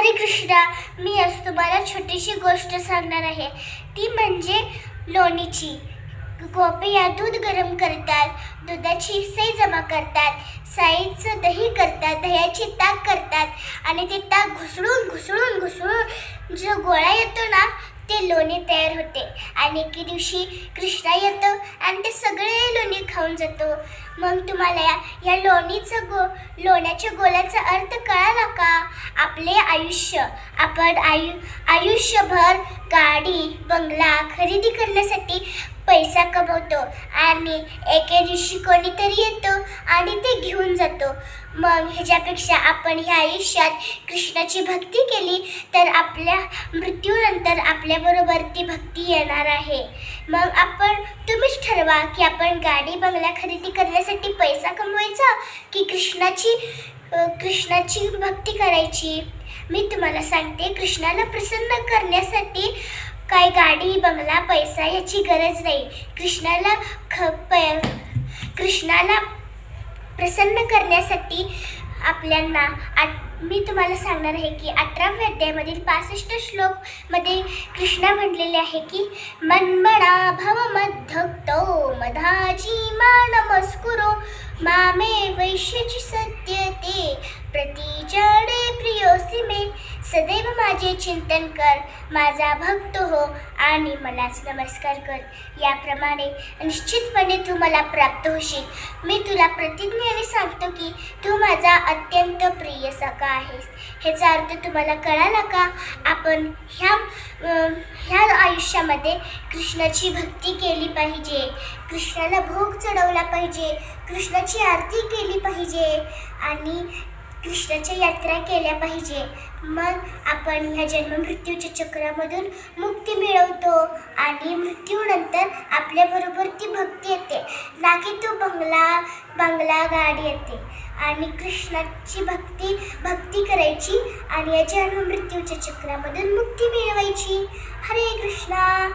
हरे कृष्णा मी आज तुम्हाला छोटीशी गोष्ट सांगणार आहे. ती म्हणजे लोणीची. गोपया दूध गरम करतात दुधाची सई जमा करतात साईचं दही करतात दह्याची ताक करतात आणि ते ताक घुसळून घुसळून घुसळून जो गोळा येतो ना ते लोणी तयार होते. आणि एके दिवशी कृष्णा येतो आणि ते सगळे लोणी खाऊन जातो. मग तुम्हाला या या लोणीचं गो लोण्याच्या गोल्याचा अर्थ कळाला का? आपले आयुष्य आपण आयु आयुष्यभर गाडी बंगला खरेदी करण्यासाठी पैसा कमवतो आणि एके दिवशी कोणीतरी येतो आणि ते घेऊन जातो. मग ह्याच्यापेक्षा आपण ह्या आयुष्यात कृष्णाची भक्ती केली तर आपल्या मृत्यूनंतर आपल्याबरोबर ती भक्ती येणार आहे. मग आपण तुम्हीच ठरवा की आपण गाडी बंगला खरेदी करण्यासाठी पैसा कमवायचा की कृष्णाची कृष्णाची भक्ती करायची? मी तुम्हाला सांगते कृष्णाला प्रसन्न करण्यासाठी काय गाडी बंगला पैसा याची गरज नाही. कृष्णाला ख प कृष्णाला प्रसन्न करण्यासाठी आपल्यांना आठ मी तुम्हाला सांगणार आहे की अठराव्या अध्यायामधील पासष्ट श्लोकमध्ये कृष्णा म्हणलेले आहे की मनमडा भव मधक्तो मधाजी मा नमस्कुरो मामे वैश्यची सत्यते सदैव माझे चिंतन कर माझा भक्त हो आणि मलाच नमस्कार कर. याप्रमाणे निश्चितपणे तू मला प्राप्त होशील. मी तुला प्रतिज्ञेने सांगतो की तू माझा अत्यंत प्रिय सखा आहेस. ह्याचा अर्थ तुम्हाला कळाला का? आपण ह्या ह्या आयुष्यामध्ये कृष्णाची भक्ती केली पाहिजे. कृष्णाला भोग चढवला पाहिजे. कृष्णाची आरती केली पाहिजे. आणि कृष्णाच्या यात्रा केल्या पाहिजे. मग आपण ह्या जन्म मृत्यूच्या चक्रामधून मुक्ती मिळवतो आणि मृत्यूनंतर आपल्याबरोबर ती भक्ती येते. ना की तो बंगला बंगला गाडी येते. आणि कृष्णाची भक्ती भक्ती करायची आणि या जन्म मृत्यूच्या चक्रामधून मुक्ती मिळवायची. हरे कृष्णा!